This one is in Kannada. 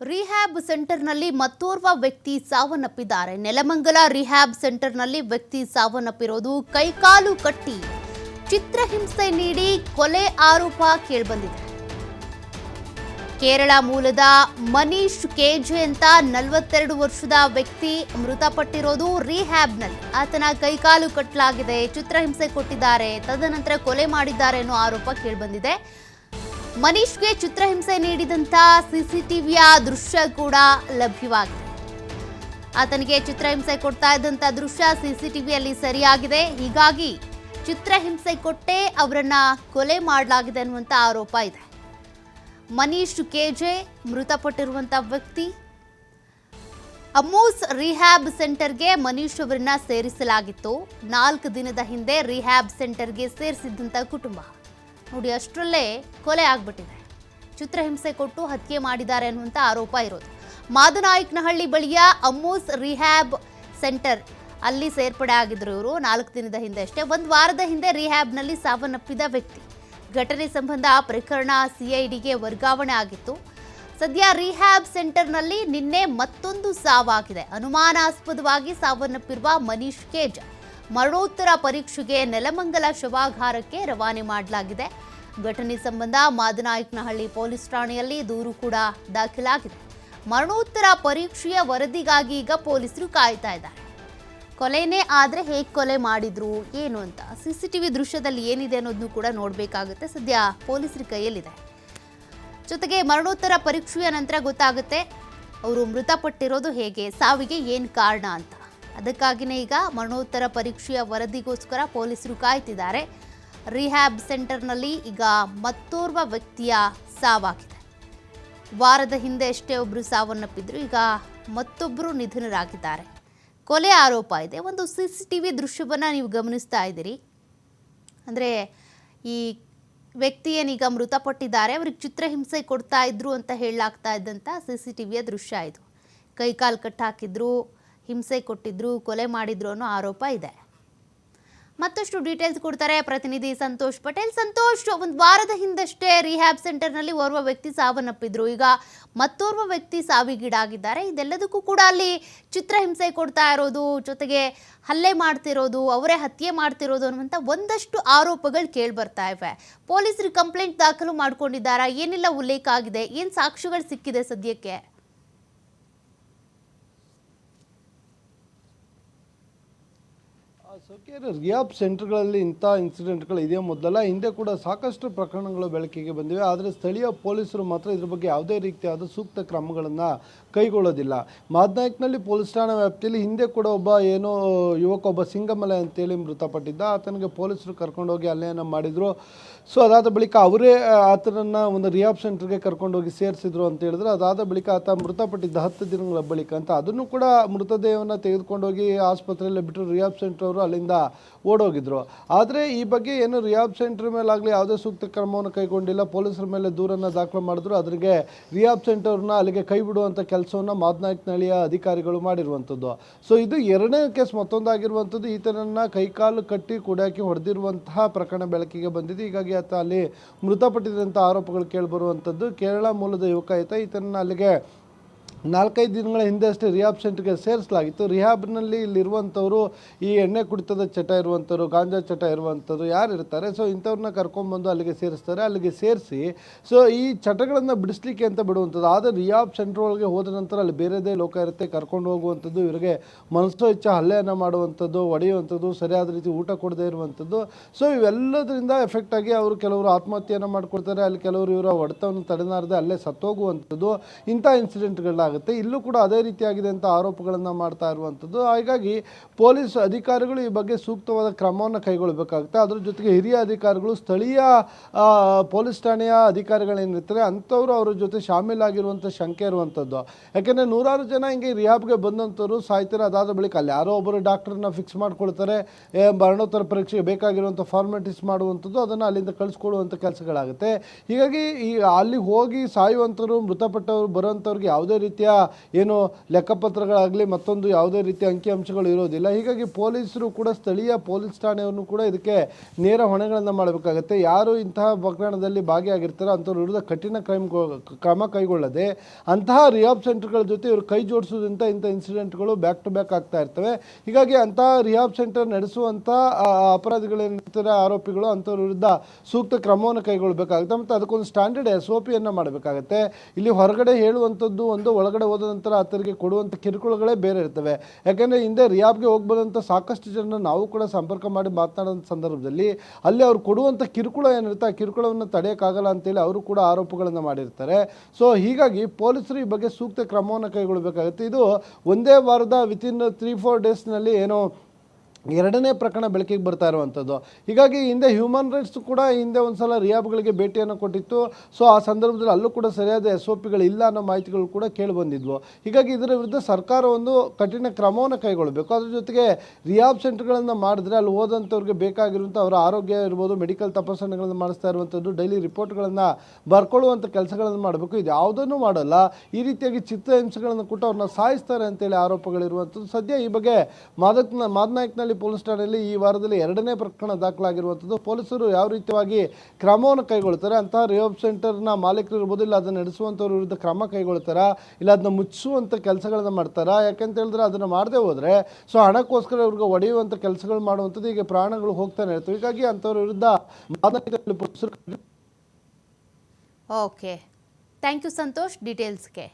ರಿಹ್ಯಾಬ್ ಸೆಂಟರ್ನಲ್ಲಿ ಮತ್ತೋರ್ವ ವ್ಯಕ್ತಿ ಸಾವನ್ನಪ್ಪಿದ್ದಾರೆ. ನೆಲಮಂಗಲ ರಿಹ್ಯಾಬ್ ಸೆಂಟರ್ನಲ್ಲಿ ವ್ಯಕ್ತಿ ಸಾವನ್ನಪ್ಪಿರೋದು ಕೈಕಾಲು ಕಟ್ಟಿ. ಚಿತ್ರಹಿಂಸೆ ನೀಡಿ ಕೊಲೆ ಆರೋಪ ಕೇಳಿಬಂದಿದೆ. ಕೇರಳ ಮೂಲದ ಮನೀಶ್ ಕೆಜೆ ಅಂತ ನಲವತ್ತೆರಡು ವರ್ಷದ ವ್ಯಕ್ತಿ ಮೃತಪಟ್ಟಿರೋದು ರಿಹ್ಯಾಬ್ನಲ್ಲಿ. ಆತನ ಕೈಕಾಲು ಕಟ್ಟಲಾಗಿದೆ ಚಿತ್ರಹಿಂಸೆ ಕೊಟ್ಟಿದ್ದಾರೆ. ತದನಂತರ ಕೊಲೆ ಮಾಡಿದ್ದಾರೆ ಅನ್ನೋ ಆರೋಪ ಕೇಳಿಬಂದಿದೆ. ಮನೀಶ್ಗೆ ಚಿತ್ರಹಿಂಸೆ ನೀಡಿದಂಥ ಸಿಸಿಟಿವಿಯ ದೃಶ್ಯ ಕೂಡ ಲಭ್ಯವಾಗಿದೆ. ಆತನಿಗೆ ಚಿತ್ರಹಿಂಸೆ ಕೊಡ್ತಾ ಇದ್ದಂಥ ದೃಶ್ಯ ಸಿಸಿಟಿವಿಯಲ್ಲಿ ಸರಿಯಾಗಿದೆ. ಹೀಗಾಗಿ ಚಿತ್ರಹಿಂಸೆ ಕೊಟ್ಟೇ ಅವರನ್ನ ಕೊಲೆ ಮಾಡಲಾಗಿದೆ ಅನ್ನುವಂಥ ಆರೋಪ ಇದೆ. ಮನೀಶ್ ಕೆಜೆ ಮೃತಪಟ್ಟಿರುವಂಥ ವ್ಯಕ್ತಿ. ಅಮೂಸ್ ರಿಹ್ಯಾಬ್ ಸೆಂಟರ್ಗೆ ಮನೀಶ್ ಅವರನ್ನ ಸೇರಿಸಲಾಗಿತ್ತು. ನಾಲ್ಕು ದಿನದ ಹಿಂದೆ ರಿಹ್ಯಾಬ್ ಸೆಂಟರ್ಗೆ ಸೇರಿಸಿದ್ದಂಥ ಕುಟುಂಬ. ನೋಡಿ, ಅಷ್ಟರಲ್ಲೇ ಕೊಲೆ ಆಗ್ಬಿಟ್ಟಿದೆ. ಚಿತ್ರಹಿಂಸೆ ಕೊಟ್ಟು ಹತ್ಯೆ ಮಾಡಿದ್ದಾರೆ ಅನ್ನುವಂಥ ಆರೋಪ ಇರೋದು. ಮಾದನಾಯಕನಹಳ್ಳಿ ಬಳಿಯ ಅಮ್ಮೂಸ್ ರಿಹ್ಯಾಬ್ ಸೆಂಟರ್ ಅಲ್ಲಿ ಸೇರ್ಪಡೆ ಆಗಿದ್ರು ಇವರು. ನಾಲ್ಕು ದಿನದ ಹಿಂದೆ ಅಷ್ಟೇ. ಒಂದು ವಾರದ ಹಿಂದೆ ರಿಹ್ಯಾಬ್ನಲ್ಲಿ ಸಾವನ್ನಪ್ಪಿದ ವ್ಯಕ್ತಿ. ಘಟನೆ ಸಂಬಂಧ ಪ್ರಕರಣ ಸಿಐಡಿಗೆ ವರ್ಗಾವಣೆ ಆಗಿತ್ತು. ಸದ್ಯ ರಿಹ್ಯಾಬ್ ಸೆಂಟರ್ನಲ್ಲಿ ನಿನ್ನೆ ಮತ್ತೊಂದು ಸಾವಾಗಿದೆ. ಅನುಮಾನಾಸ್ಪದವಾಗಿ ಸಾವನ್ನಪ್ಪಿರುವ ಮನೀಶ್ ಕೇಜ್. ಮರಣೋತ್ತರ ಪರೀಕ್ಷೆಗೆ ನೆಲಮಂಗಲ ಶವಾಗಾರಕ್ಕೆ ರವಾನೆ ಮಾಡಲಾಗಿದೆ. ಘಟನೆ ಸಂಬಂಧ ಮಾದನಾಯಕನಹಳ್ಳಿ ಪೊಲೀಸ್ ಠಾಣೆಯಲ್ಲಿ ದೂರು ಕೂಡ ದಾಖಲಾಗಿದೆ. ಮರಣೋತ್ತರ ಪರೀಕ್ಷೆಯ ವರದಿಗಾಗಿ ಈಗ ಪೊಲೀಸರು ಕಾಯ್ತಾ ಇದ್ದಾರೆ. ಕೊಲೆನೇ ಆದರೆ ಹೇಗೆ ಕೊಲೆ ಮಾಡಿದ್ರು, ಏನು ಅಂತ ಸಿ ಸಿ ಟಿ ವಿ ದೃಶ್ಯದಲ್ಲಿ ಏನಿದೆ ಅನ್ನೋದನ್ನು ಕೂಡ ನೋಡಬೇಕಾಗುತ್ತೆ. ಸದ್ಯ ಪೊಲೀಸರ ಕೈಯಲ್ಲಿದೆ. ಜೊತೆಗೆ ಮರಣೋತ್ತರ ಪರೀಕ್ಷೆಯ ನಂತರ ಗೊತ್ತಾಗುತ್ತೆ, ಅವರು ಮೃತಪಟ್ಟಿರೋದು ಹೇಗೆ, ಸಾವಿಗೆ ಏನು ಕಾರಣ ಅಂತ. ಅದಕ್ಕಾಗಿಯೇ ಈಗ ಮರಣೋತ್ತರ ಪರೀಕ್ಷೆಯ ವರದಿಗೋಸ್ಕರ ಪೊಲೀಸರು ಕಾಯ್ತಿದ್ದಾರೆ. ರಿಹ್ಯಾಬ್ ಸೆಂಟರ್ನಲ್ಲಿ ಈಗ ಮತ್ತೋರ್ವ ವ್ಯಕ್ತಿಯ ಸಾವಾಗಿದೆ. ವಾರದ ಹಿಂದೆ ಅಷ್ಟೇ ಒಬ್ಬರು ಸಾವನ್ನಪ್ಪಿದ್ರು ಈಗ ಮತ್ತೊಬ್ಬರು ನಿಧನರಾಗಿದ್ದಾರೆ. ಕೊಲೆ ಆರೋಪ ಇದೆ. ಒಂದು ಸಿ ಸಿ ಟಿ ವಿ ದೃಶ್ಯವನ್ನು ನೀವು ಗಮನಿಸ್ತಾ ಇದ್ದೀರಿ. ಅಂದರೆ ಈ ವ್ಯಕ್ತಿ ಏನೀಗ ಮೃತಪಟ್ಟಿದ್ದಾರೆ, ಅವ್ರಿಗೆ ಚಿತ್ರಹಿಂಸೆ ಕೊಡ್ತಾ ಇದ್ರು ಅಂತ ಹೇಳಲಾಗ್ತಾ ಇದ್ದಂಥ ಸಿ ಸಿ ಟಿ ವಿಯ ದೃಶ್ಯ ಇದು. ಕೈಕಾಲು ಕಟ್ಟಾಕಿದ್ರು ಹಿಂಸೆ ಕೊಟ್ಟಿದ್ರು, ಕೊಲೆ ಮಾಡಿದ್ರು ಅನ್ನೋ ಆರೋಪ ಇದೆ. ಮತ್ತಷ್ಟು ಡೀಟೇಲ್ಸ್ ಕೊಡ್ತಾರೆ ಪ್ರತಿನಿಧಿ ಸಂತೋಷ್ ಪಟೇಲ್. ಸಂತೋಷ್, ಒಂದು ವಾರದ ಹಿಂದಷ್ಟೇ ರಿಹ್ಯಾಬ್ ಸೆಂಟರ್ನಲ್ಲಿ ಓರ್ವ ವ್ಯಕ್ತಿ ಸಾವನ್ನಪ್ಪಿದ್ರು. ಈಗ ಮತ್ತೋರ್ವ ವ್ಯಕ್ತಿ ಸಾವಿಗೀಡಾಗಿದ್ದಾರೆ. ಇದೆಲ್ಲದಕ್ಕೂ ಕೂಡ ಅಲ್ಲಿ ಚಿತ್ರಹಿಂಸೆ ಕೊಡ್ತಾ ಇರೋದು, ಜೊತೆಗೆ ಹಲ್ಲೆ ಮಾಡ್ತಿರೋದು, ಅವರೇ ಹತ್ಯೆ ಮಾಡ್ತಿರೋದು ಅನ್ನುವಂಥ ಒಂದಷ್ಟು ಆರೋಪಗಳು ಕೇಳಿ ಬರ್ತಾ ಇವೆ. ಪೊಲೀಸರು ಕಂಪ್ಲೇಂಟ್ ದಾಖಲು ಮಾಡ್ಕೊಂಡಿದ್ದಾರಾ? ಏನೆಲ್ಲ ಉಲ್ಲೇಖ ಆಗಿದೆ? ಏನು ಸಾಕ್ಷ್ಯಗಳು ಸಿಕ್ಕಿದೆ ಸದ್ಯಕ್ಕೆ? ಸೊಕೇರು ರಿಯಾಬ್ ಸೆಂಟರ್ಗಳಲ್ಲಿ ಇಂಥ ಇನ್ಸಿಡೆಂಟ್ಗಳು ಇದೇ ಮೊದಲ ಹಿಂದೆ ಕೂಡ ಸಾಕಷ್ಟು ಪ್ರಕರಣಗಳು ಬೆಳಕಿಗೆ ಬಂದಿವೆ. ಆದರೆ ಸ್ಥಳೀಯ ಪೊಲೀಸರು ಮಾತ್ರ ಇದ್ರ ಬಗ್ಗೆ ಯಾವುದೇ ರೀತಿಯಾದ ಸೂಕ್ತ ಕ್ರಮಗಳನ್ನು ಕೈಗೊಳ್ಳೋದಿಲ್ಲ. ಮಾದ್ನಾಯಕ್ನಲ್ಲಿ ಪೊಲೀಸ್ ಠಾಣಾ ವ್ಯಾಪ್ತಿಯಲ್ಲಿ ಹಿಂದೆ ಕೂಡ ಒಬ್ಬ ಏನೋ ಯುವಕ, ಒಬ್ಬ ಸಿಂಗಮಲೆ ಅಂತೇಳಿ ಮೃತಪಟ್ಟಿದ್ದ. ಆತನಿಗೆ ಪೊಲೀಸರು ಕರ್ಕೊಂಡೋಗಿ ಅಲ್ಲೇನ ಮಾಡಿದರು. ಸೊ, ಅದಾದ ಬಳಿಕ ಅವರೇ ಆತನನ್ನು ಒಂದು ರಿಯಾಬ್ ಸೆಂಟರ್ಗೆ ಕರ್ಕೊಂಡೋಗಿ ಸೇರಿಸಿದ್ರು ಅಂತ ಹೇಳಿದ್ರೆ. ಅದಾದ ಬಳಿಕ ಆತ ಮೃತಪಟ್ಟಿದ್ದ ಹತ್ತು ದಿನಗಳ ಬಳಿಕ ಅಂತ. ಅದನ್ನು ಕೂಡ ಮೃತದೇಹವನ್ನು ತೆಗೆದುಕೊಂಡೋಗಿ ಆಸ್ಪತ್ರೆಯಲ್ಲಿ ಬಿಟ್ಟರು ರಿಯಾಬ್ ಸೆಂಟರ್ ಅವರು ಅಲ್ಲಿಂದ ಓಡೋಗಿದ್ರು. ಆದರೆ ಈ ಬಗ್ಗೆ ಏನು ರಿಯಾಬ್ ಸೆಂಟರ್ ಮೇಲಾಗಲಿ ಯಾವುದೇ ಸೂಕ್ತ ಕ್ರಮವನ್ನು ಕೈಗೊಂಡಿಲ್ಲ. ಪೊಲೀಸರ ಮೇಲೆ ದೂರನ್ನು ದಾಖಲು ಮಾಡಿದ್ರು. ಅದರಿಗೆ ರಿಯಾಬ್ ಸೆಂಟರ್ನ ಅಲ್ಲಿಗೆ ಕೈ ಬಿಡುವಂಥ ಕೆಲಸವನ್ನು ಮಾದನಾಯ್ಕನಹಳ್ಳಿಯ ಅಧಿಕಾರಿಗಳು ಮಾಡಿರುವಂಥದ್ದು ಸೊ ಇದು ಎರಡನೇ ಕೇಸ್ ಮತ್ತೊಂದಾಗಿರುವಂಥದ್ದು ಈತನನ್ನು ಕೈಕಾಲು ಕಟ್ಟಿ ಕುಡಿಯಾಕಿ ಹೊಡೆದಿರುವಂತಹ ಪ್ರಕರಣ ಬೆಳಕಿಗೆ ಬಂದಿದೆ. ಹೀಗಾಗಿ ಆತ ಅಲ್ಲಿ ಮೃತಪಟ್ಟಿದಂಥ ಆರೋಪಗಳು ಕೇಳಿಬರುವಂಥದ್ದು ಕೇರಳ ಮೂಲದ ಯುವಕ ಆಯಿತಾ ಈತನನ್ನು ಅಲ್ಲಿಗೆ ನಾಲ್ಕೈದು ದಿನಗಳ ಹಿಂದೆ ಅಷ್ಟೇ ಸೆಂಟರ್ಗೆ ಸೇರಿಸಲಾಗಿತ್ತು. ರಿಹಾಬ್ನಲ್ಲಿ ಇಲ್ಲಿರುವಂಥವರು ಈ ಎಣ್ಣೆ ಕುಡಿತದ ಚಟ ಇರುವಂಥವ್ರು, ಗಾಂಜಾ ಚಟ ಇರುವಂಥದ್ದು ಯಾರು ಇರ್ತಾರೆ? ಸೊ ಇಂಥವ್ರನ್ನ ಕರ್ಕೊಂಡ್ಬಂದು ಅಲ್ಲಿಗೆ ಸೇರಿಸ್ತಾರೆ. ಅಲ್ಲಿಗೆ ಸೇರಿಸಿ ಸೊ ಈ ಚಟಗಳನ್ನು ಬಿಡಿಸ್ಲಿಕ್ಕೆ ಅಂತ ಬಿಡುವಂಥದ್ದು. ಆದರೆ ರಿಯಾಬ್ ಸೆಂಟರ್ ಒಳಗೆ ಹೋದ ನಂತರ ಅಲ್ಲಿ ಬೇರೆದೇ ಲೋಕ ಇರುತ್ತೆ. ಕರ್ಕೊಂಡು ಹೋಗುವಂಥದ್ದು, ಇವರಿಗೆ ಮನಸ್ಸು ಇಚ್ಛ ಹಲ್ಲೆಯನ್ನು ಮಾಡುವಂಥದ್ದು, ಹೊಡೆಯುವಂಥದ್ದು, ಸರಿಯಾದ ರೀತಿ ಊಟ ಕೊಡದೇ ಇರುವಂಥದ್ದು. ಸೊ ಇವೆಲ್ಲದರಿಂದ ಎಫೆಕ್ಟ್ ಆಗಿ ಅವರು ಕೆಲವರು ಆತ್ಮಹತ್ಯೆಯನ್ನು ಮಾಡ್ಕೊಳ್ತಾರೆ. ಅಲ್ಲಿ ಕೆಲವರು ಇವರ ಹೊಡೆತವನ್ನು ತಡೆನಾರದೆ ಅಲ್ಲೇ ಸತ್ತೋಗುವಂಥದ್ದು. ಇಂಥ ಇನ್ಸಿಡೆಂಟ್ಗಳಾಗುತ್ತೆ ಇಲ್ಲೂ ಕೂಡ ಅದೇ ರೀತಿಯಾಗಿದೆ ಅಂತ ಆರೋಪಗಳನ್ನು ಮಾಡ್ತಾ ಇರುವಂಥದ್ದು. ಹಾಗಾಗಿ ಪೊಲೀಸ್ ಅಧಿಕಾರಿಗಳು ಈ ಬಗ್ಗೆ ಸೂಕ್ತವಾದ ಕ್ರಮವನ್ನು ಕೈಗೊಳ್ಳಬೇಕಾಗುತ್ತೆ. ಅದ್ರ ಜೊತೆಗೆ ಹಿರಿಯ ಅಧಿಕಾರಿಗಳು, ಸ್ಥಳೀಯ ಪೊಲೀಸ್ ಠಾಣೆಯ ಅಧಿಕಾರಿಗಳೇನಿರ್ತಾರೆ ಅಂಥವ್ರು ಅವರ ಜೊತೆ ಶಾಮೀಲಾಗಿರುವಂಥ ಶಂಕೆ ಇರುವಂಥದ್ದು. ಯಾಕೆಂದರೆ ನೂರಾರು ಜನ ಹಿಂಗೆ ರಿಯಾಬ್ಗೆ ಬಂದಂಥವ್ರು ಸಾಯ್ತಾರೆ. ಅದಾದ ಬಳಿಕ ಅಲ್ಲಿ ಯಾರೋ ಒಬ್ಬರು ಡಾಕ್ಟ್ರನ್ನ ಫಿಕ್ಸ್ ಮಾಡ್ಕೊಳ್ತಾರೆ. ಮರಣೋತ್ತರ ಪರೀಕ್ಷೆಗೆ ಬೇಕಾಗಿರುವಂಥ ಫಾರ್ಮಾಲಿಟೀಸ್ ಮಾಡುವಂಥದ್ದು, ಅದನ್ನು ಅಲ್ಲಿಂದ ಕಳಿಸ್ಕೊಡುವಂಥ ಕೆಲಸಗಳಾಗುತ್ತೆ. ಹೀಗಾಗಿ ಈ, ಅಲ್ಲಿ ಹೋಗಿ ಸಾಯುವಂಥವ್ರು, ಮೃತಪಟ್ಟವರು ಬರೋಂಥವ್ರಿಗೆ ಯಾವುದೇ ರೀತಿ ರೀತಿಯ ಏನು ಲೆಕ್ಕಪತ್ರಗಳಾಗಲಿ ಮತ್ತೊಂದು ಯಾವುದೇ ರೀತಿಯ ಅಂಕಿಅಂಶಗಳು ಇರೋದಿಲ್ಲ. ಹೀಗಾಗಿ ಪೊಲೀಸರು ಕೂಡ ಸ್ಥಳೀಯ ಪೊಲೀಸ್ ಠಾಣೆಯನ್ನು ಕೂಡ ಇದಕ್ಕೆ ನೇರ ಹೊಣೆಗಳನ್ನು ಮಾಡಬೇಕಾಗತ್ತೆ. ಯಾರು ಇಂತಹ ಪ್ರಕರಣದಲ್ಲಿ ಭಾಗಿಯಾಗಿರ್ತಾರೋ ಅಂಥವ್ರ ವಿರುದ್ಧ ಕಠಿಣ ಕ್ರೈಮ್ ಕ್ರಮ ಕೈಗೊಳ್ಳದೆ ಅಂತಹ ರಿಹಾಬ್ ಸೆಂಟರ್ಗಳ ಜೊತೆ ಇವರು ಕೈ ಜೋಡಿಸೋದ್ರಿಂದ ಇಂಥ ಇನ್ಸಿಡೆಂಟ್ಗಳು ಬ್ಯಾಕ್ ಟು ಬ್ಯಾಕ್ ಆಗ್ತಾ ಇರ್ತವೆ. ಹೀಗಾಗಿ ಅಂತಹ ರಿಹಾಬ್ ಸೆಂಟರ್ ನಡೆಸುವಂಥ ಅಪರಾಧಿಗಳೇನಿರ್ತಾರೆ ಆರೋಪಿಗಳು ಅಂಥವ್ರ ವಿರುದ್ಧ ಸೂಕ್ತ ಕ್ರಮವನ್ನು ಕೈಗೊಳ್ಳಬೇಕಾಗುತ್ತೆ. ಮತ್ತು ಅದಕ್ಕೊಂದು ಸ್ಟ್ಯಾಂಡರ್ಡ್ ಎಸ್ ಒ ಪಿಯನ್ನು ಮಾಡಬೇಕಾಗತ್ತೆ. ಇಲ್ಲಿ ಹೊರಗಡೆ ಹೇಳುವಂಥದ್ದು ಒಂದು ಒಳಗಡೆ ಹೋದ ನಂತರ ಆತರಿಗೆ ಕೊಡುವಂಥ ಕಿರುಕುಳಗಳೇ ಬೇರೆ ಇರ್ತವೆ. ಯಾಕೆಂದರೆ ಹಿಂದೆ ರಿಯಾಬ್ಗೆ ಹೋಗಿ ಬಂದಂಥ ಸಾಕಷ್ಟು ಜನ ನಾವು ಕೂಡ ಸಂಪರ್ಕ ಮಾಡಿ ಮಾತನಾಡೋಂಥ ಸಂದರ್ಭದಲ್ಲಿ ಅಲ್ಲಿ ಅವ್ರು ಕೊಡುವಂಥ ಕಿರುಕುಳ ಏನಿರುತ್ತೆ ಆ ಕಿರುಕುಳವನ್ನು ತಡೆಯೋಕ್ಕಾಗಲ್ಲ ಅಂತೇಳಿ ಅವರು ಕೂಡ ಆರೋಪಗಳನ್ನು ಮಾಡಿರ್ತಾರೆ. ಸೊ, ಹೀಗಾಗಿ ಪೊಲೀಸರು ಈ ಬಗ್ಗೆ ಸೂಕ್ತ ಕ್ರಮವನ್ನು ಕೈಗೊಳ್ಳಬೇಕಾಗುತ್ತೆ ಇದು ಒಂದೇ ವಾರದ ವಿತಿನ್ ತ್ರೀ ಫೋರ್ ಡೇಸ್ನಲ್ಲಿ ಏನೋ ಎರಡನೇ ಪ್ರಕರಣ ಬೆಳಕಿಗೆ ಬರ್ತಾ ಇರುವಂಥದ್ದು. ಹೀಗಾಗಿ ಹಿಂದೆ ಹ್ಯೂಮನ್ ರೈಟ್ಸ್ ಕೂಡ ಹಿಂದೆ ಒಂದು ಸಲ ರಿಯಾಬ್ಗಳಿಗೆ ಭೇಟಿಯನ್ನು ಕೊಟ್ಟಿತ್ತು. ಸೊ ಆ ಸಂದರ್ಭದಲ್ಲಿ ಅಲ್ಲೂ ಕೂಡ ಸರಿಯಾದ ಎಸ್ ಒ ಪಿಗಳು ಇಲ್ಲ ಅನ್ನೋ ಮಾಹಿತಿಗಳು ಕೂಡ ಕೇಳಿ ಬಂದಿದ್ವು ಹೀಗಾಗಿ ಇದರ ವಿರುದ್ಧ ಸರ್ಕಾರ ಒಂದು ಕಠಿಣ ಕ್ರಮವನ್ನು ಕೈಗೊಳ್ಳಬೇಕು. ಅದ್ರ ಜೊತೆಗೆ ರಿಯಾಬ್ ಸೆಂಟರ್ಗಳನ್ನು ಮಾಡಿದ್ರೆ ಅಲ್ಲಿ ಹೋದಂಥವ್ರಿಗೆ ಬೇಕಾಗಿರುವಂಥ ಅವರ ಆರೋಗ್ಯ ಇರ್ಬೋದು, ಮೆಡಿಕಲ್ ತಪಾಸಣೆಗಳನ್ನು ಮಾಡಿಸ್ತಾ ಇರುವಂಥದ್ದು, ಡೈಲಿ ರಿಪೋರ್ಟ್ಗಳನ್ನು ಬರ್ಕೊಳ್ಳುವಂಥ ಕೆಲಸಗಳನ್ನು ಮಾಡಬೇಕು. ಇದು ಯಾವುದನ್ನು ಮಾಡಲ್ಲ. ಈ ರೀತಿಯಾಗಿ ಚಿತ್ರಹಿಂಸೆಗಳನ್ನು ಕೊಟ್ಟು ಅವ್ರನ್ನ ಸಾಯಿಸ್ತಾರೆ ಅಂತೇಳಿ ಆರೋಪಗಳಿರುವಂಥದ್ದು. ಸದ್ಯ ಈ ಬಗ್ಗೆ ಮಾದಕ್ ಮಾದನಾಯಕ್ನಲ್ಲಿ ಪೊಲೀಸ್ ಠಾಣೆಯಲ್ಲಿ ಈ ವಾರದಲ್ಲಿ ಎರಡನೇ ಪ್ರಕರಣ ದಾಖಲಾಗಿರುವಂಥದ್ದು. ಪೊಲೀಸರು ಯಾವ ರೀತಿಯಾಗಿ ಕ್ರಮವನ್ನು ಕೈಗೊಳ್ತಾರೆ ಅಂತಹ ರಿಹಾಬ್ ಸೆಂಟರ್ನ ಮಾಲೀಕರು ಇರ್ಬೋದು, ಇಲ್ಲ ಅದನ್ನು ನಡೆಸುವಂಥವ್ರ ವಿರುದ್ಧ ಕ್ರಮ ಕೈಗೊಳ್ತಾರಾ, ಇಲ್ಲ ಅದನ್ನ ಮುಚ್ಚುವಂಥ ಕೆಲಸಗಳನ್ನ ಮಾಡ್ತಾರಾ? ಯಾಕಂತ ಹೇಳಿದ್ರೆ ಅದನ್ನು ಮಾಡದೆ ಹೋದರೆ, ಸೊ ಹಣಕ್ಕೋಸ್ಕರ ಇವ್ರಿಗೆ ಒಡೆಯುವಂಥ ಕೆಲಸಗಳು ಮಾಡುವಂಥದ್ದು ಈಗ ಪ್ರಾಣಗಳು ಹೋಗ್ತಾನೆ ಇರ್ತವೆ ಹೀಗಾಗಿ ಅಂಥವ್ರ ವಿರುದ್ಧ ಪೊಲೀಸರು ಓಕೆ ಥ್ಯಾಂಕ್ ಯು ಸಂತೋಷ್ ಡೀಟೇಲ್ಸ್ಗೆ